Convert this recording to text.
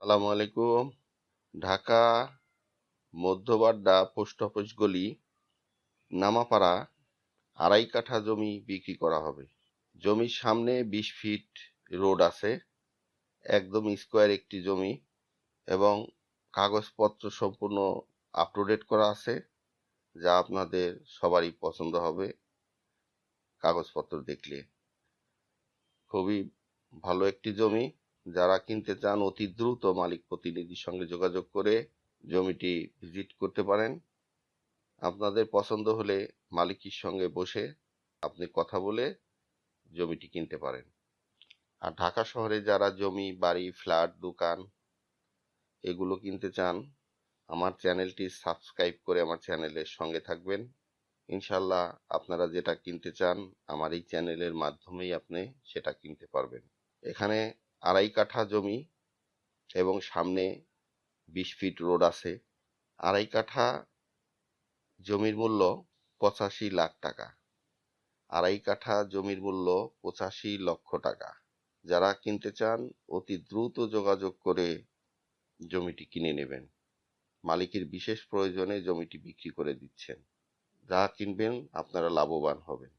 সালামু আলাইকুম। Dhaka Madhya Badda post office গলি, নামাপাড়া, আড়াই কাঠা জমি বিক্রি করা হবে। জমির সামনে বিশ ফিট রোড আছে, একদম স্কোয়ার একটি জমি এবং কাগজপত্র সম্পূর্ণ আপ টু ডেট করা আছে, যা আপনাদের সবারই পছন্দ হবে কাগজপত্র দেখলে। খুবই ভালো একটি জমি। যারা কিনতে চান অতি দ্রুত মালিক প্রতিনিধির সঙ্গে যোগাযোগ করে জমিটি ভিজিট করতে পারেন। আপনাদের পছন্দ হলে মালিকের সঙ্গে বসে আপনি কথা বলে জমিটি কিনতে পারেন। আর ঢাকা শহরে যারা জমি, বাড়ি, ফ্ল্যাট, দোকান এগুলো কিনতে চান, আমার চ্যানেলটি সাবস্ক্রাইব করে আমার চ্যানেলের সঙ্গে থাকবেন। ইনশাল্লাহ আপনারা যেটা কিনতে চান, আমার এই চ্যানেলের মাধ্যমেই আপনি সেটা কিনতে পারবেন। এখানে আড়াই কাঠা জমি এবং সামনে বিশ ফিট রোড আছে। আড়াই কাঠা জমির মূল্য পঁচাশি লাখ টাকা। আড়াই কাঠা জমির মূল্য পঁচাশি লক্ষ টাকা। যারা কিনতে চান, অতি দ্রুত যোগাযোগ করে জমিটি কিনে নেবেন। মালিকের বিশেষ প্রয়োজনে জমিটি বিক্রি করে দিচ্ছেন। যা কিনবেন, আপনারা লাভবান হবেন।